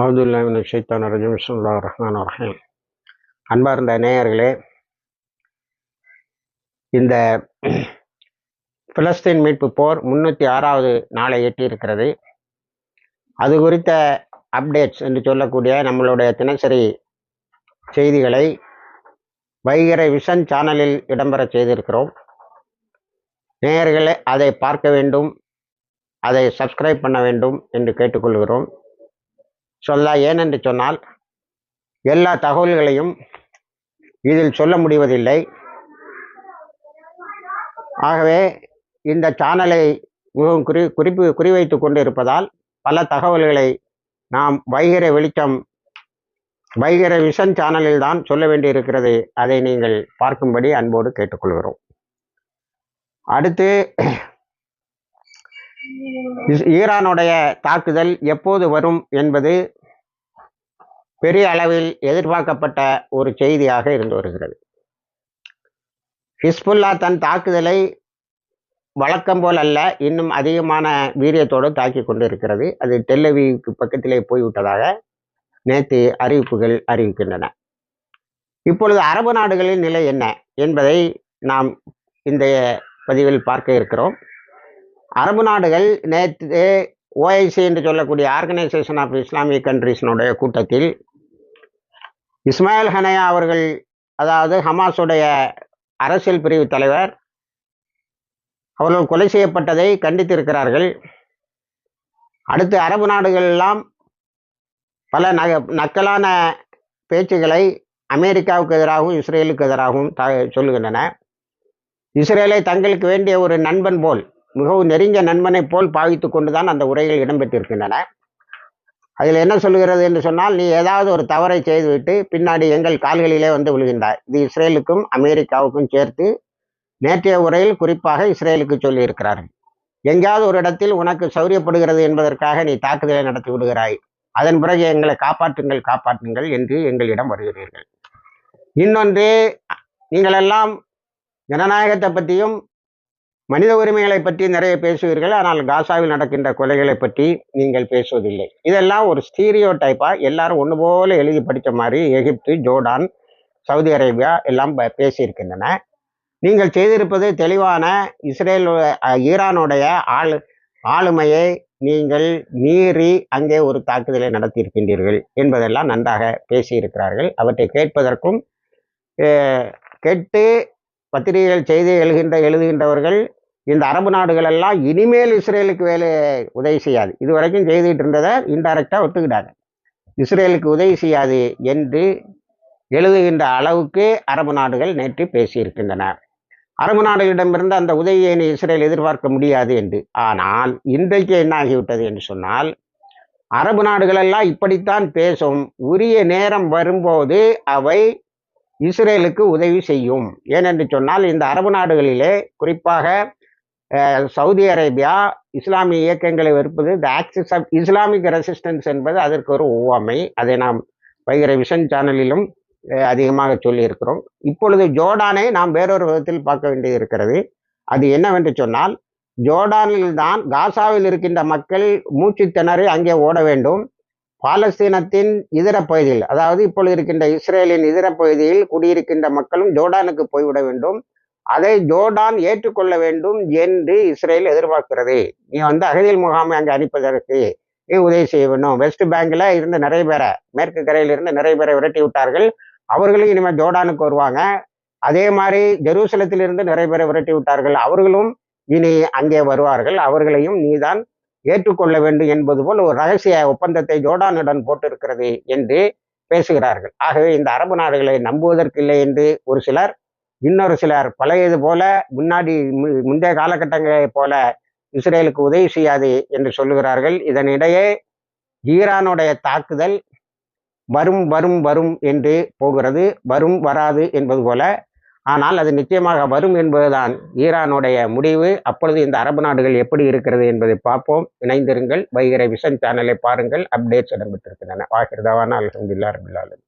அவுதுல்லாமின் ஷைத்தான் regime. விஸ்முல்லா Rahman Rahim. அன்பார்ந்த நேயர்களே இந்த பிலஸ்தீன் மீட்பு போர் முன்னூற்றி ஆறாவது நாளை எட்டியிருக்கிறது. அது குறித்த அப்டேட்ஸ் என்று சொல்லக்கூடிய நம்மளுடைய தினசரி செய்திகளை வைகரை விஷன் சேனலில் இடம்பெற செய்திருக்கிறோம். நேயர்களே அதை பார்க்க வேண்டும் அதை சப்ஸ்கிரைப் பண்ண வேண்டும் என்று கேட்டுக்கொள்கிறோம். சொல்ல ஏனென்று சொன்னால் எல்லா தகவல்களையும் இதில் சொல்ல முடிவதில்லை. ஆகவே இந்த சேனலை மிகவும் குறி குறிப்பு குறிவைத்து கொண்டு இருப்பதால் பல தகவல்களை நாம் வைகர வெளிச்சம் வைகிற விஷன் சேனலில் தான் சொல்ல வேண்டியிருக்கிறது. அதை நீங்கள் பார்க்கும்படி அன்போடு கேட்டுக்கொள்கிறோம். அடுத்து ஈரானுடைய தாக்குதல் எப்போது வரும் என்பது பெரிய அளவில் எதிர்பார்க்கப்பட்ட ஒரு செய்தியாக இருந்து வருகிறது. ஹிஸ்புல்லா தன் தாக்குதலை வழக்கம் போல் அல்ல இன்னும் அதிகமான வீரியத்தோடு தாக்கி கொண்டு இருக்கிறது அது டெல்லவிக்கு பக்கத்திலே போய்விட்டதாக நேற்று அறிவிப்புகள் அறிவிக்கின்றன. இப்பொழுது அரபு நாடுகளின் நிலை என்ன என்பதை நாம் இந்த பதிவில் பார்க்க இருக்கிறோம். அரபு நாடுகள் நேற்று ஓஐசி என்று சொல்லக்கூடிய ஆர்கனைசேஷன் ஆஃப் இஸ்லாமிக் கண்ட்ரிஸினுடைய கூட்டத்தில் இஸ்மாயில் ஹனையா அவர்கள் அதாவது ஹமாஸுடைய அரசியல் பிரிவு தலைவர் அவர்கள் கொலை செய்யப்பட்டதை கண்டித்திருக்கிறார்கள். அடுத்து அரபு நாடுகள் எல்லாம் பல நக நக்கலான பேச்சுகளை அமெரிக்காவுக்கு எதிராகவும் இஸ்ரேலுக்கு எதிராகவும் த சொல்லுகின்றன. இஸ்ரேலை தங்களுக்கு வேண்டிய ஒரு நண்பன் போல் மிகவும் நெருங்கிய நண்பனை போல் பாவித்து கொண்டுதான் அந்த உரைகள் இடம்பெற்றிருக்கின்றன. அதில் என்ன சொல்லுகிறது என்று சொன்னால் நீ ஏதாவது ஒரு தவறை செய்துவிட்டு பின்னாடி எங்கள் கால்களிலே வந்து விழுகின்றாய். இது இஸ்ரேலுக்கும் அமெரிக்காவுக்கும் சேர்த்து நேற்றைய உரையில் குறிப்பாக இஸ்ரேலுக்கு சொல்லியிருக்கிறார்கள். எங்கேயாவது ஒரு இடத்தில் உனக்கு சௌரியப்படுகிறது என்பதற்காக நீ தாக்குதலை நடத்தி விடுகிறாய். அதன் பிறகு எங்களை காப்பாற்றுங்கள் காப்பாற்றுங்கள் என்று எங்களிடம் வருகிறீர்கள். இன்னொன்று நீங்களெல்லாம் ஜனநாயகத்தை பற்றியும் மனித உரிமைகளை பற்றி நிறைய பேசுவீர்கள் ஆனால் காசாவில் நடக்கின்ற கொலைகளை பற்றி நீங்கள் பேசுவதில்லை. இதெல்லாம் ஒரு ஸ்டீரியோ டைப்பாக எல்லாரும் ஒன்று போல எழுதி படித்த மாதிரி எகிப்து ஜோர்டான் சவுதி அரேபியா எல்லாம் பேசியிருக்கின்றன. நீங்கள் செய்திருப்பது தெளிவான இஸ்ரேல் ஈரானுடைய ஆளு ஆளுமையை நீங்கள் மீறி அங்கே ஒரு தாக்குதலை நடத்தியிருக்கின்றீர்கள் என்பதெல்லாம் நன்றாக பேசியிருக்கிறார்கள். அவற்றை கேட்பதற்கும் கேட்டு பத்திரிகைகள் செய்தி எழுகின்ற எழுதுகின்றவர்கள் இந்த அரபு நாடுகள் எல்லாம் இனிமேல் இஸ்ரேலுக்கு வேலை உதவி செய்யாது. இது வரைக்கும் செய்துகிட்டு இருந்ததை இன்டைரக்டாக ஒத்துக்கிட்டாங்க. இஸ்ரேலுக்கு உதவி செய்யாது என்று எழுதுகின்ற அளவுக்கு அரபு நாடுகள் நேற்று பேசியிருக்கின்றன. அரபு நாடுகளிடமிருந்து அந்த உதவியை இஸ்ரேல் எதிர்பார்க்க முடியாது என்று. ஆனால் இன்றைக்கு என்ன ஆகிவிட்டது என்று சொன்னால் அரபு நாடுகளெல்லாம் இப்படித்தான் பேசும். உரிய நேரம் வரும்போது அவை இஸ்ரேலுக்கு உதவி செய்யும். ஏனென்று சொன்னால் இந்த அரபு நாடுகளிலே குறிப்பாக சவுதி அரேபியா இஸ்லாமிய இயக்கங்களை வெறுப்பது the axis of Islamic resistance என்பது அதற்கு ஒரு ஒவ்வாமை. அதை நாம் வைகிற விஷன் சேனலிலும் அதிகமாக சொல்லியிருக்கிறோம். இப்பொழுது ஜோர்டானை நாம் வேறொரு விதத்தில் பார்க்க வேண்டியது இருக்கிறது. அது என்னவென்று சொன்னால் ஜோர்டானில் தான் காசாவில் இருக்கின்ற மக்கள் மூச்சு திணறி அங்கே ஓட வேண்டும். பாலஸ்தீனத்தின் இதர பகுதியில் அதாவது இப்பொழுது இருக்கின்ற இஸ்ரேலின் இதர பகுதியில் குடியிருக்கின்ற மக்களும் ஜோர்டானுக்கு போய்விட வேண்டும். அதை ஜோர்டான் ஏற்றுக்கொள்ள வேண்டும் என்று இஸ்ரேல் எதிர்பார்க்கிறது. நீ வந்து அகதியில் முகாமை அங்கே அனுப்பதற்கு நீ உதவி செய்ய வேண்டும். வெஸ்ட் பேங்கில் இருந்து நிறைய பேரை மேற்கு கரையில் இருந்து நிறைய பேரை விரட்டி விட்டார்கள். அவர்களும் இனிமேல் ஜோர்டானுக்கு வருவாங்க. அதே மாதிரி ஜெருசலத்தில் இருந்து நிறைய பேரை விரட்டி விட்டார்கள். அவர்களும் இனி அங்கே வருவார்கள். அவர்களையும் நீதான் ஏற்றுக்கொள்ள வேண்டும் என்பது போல் ஒரு ரகசிய ஒப்பந்தத்தை ஜோர்டானுடன் போட்டிருக்கிறது என்று பேசுகிறார்கள். ஆகவே இந்த அரபு நாடுகளை நம்புவதற்கு இல்லை என்று ஒரு சிலர் இன்னொரு சிலர் பழையது போல முன்னாடி முந்தைய காலகட்டங்களைப் போல இஸ்ரேலுக்கு உதவி செய்யாது என்று சொல்லுகிறார்கள். இதனிடையே ஈரானுடைய தாக்குதல் வரும் வரும் வரும் என்று போகிறது. வரும் வராது என்பது போல. ஆனால் அது நிச்சயமாக வரும் என்பதுதான் ஈரானுடைய முடிவு. அப்பொழுது இந்த அரபு நாடுகள் எப்படி இருக்கிறது என்பதை பார்ப்போம். இணைந்திருங்கள். வைகிற விஷன் சேனலை பாருங்கள். அப்டேட்ஸ் இடம்பெற்றிருக்கின்றன. வாகிருதாவான அலமதுல்லா ரபில்லாலும்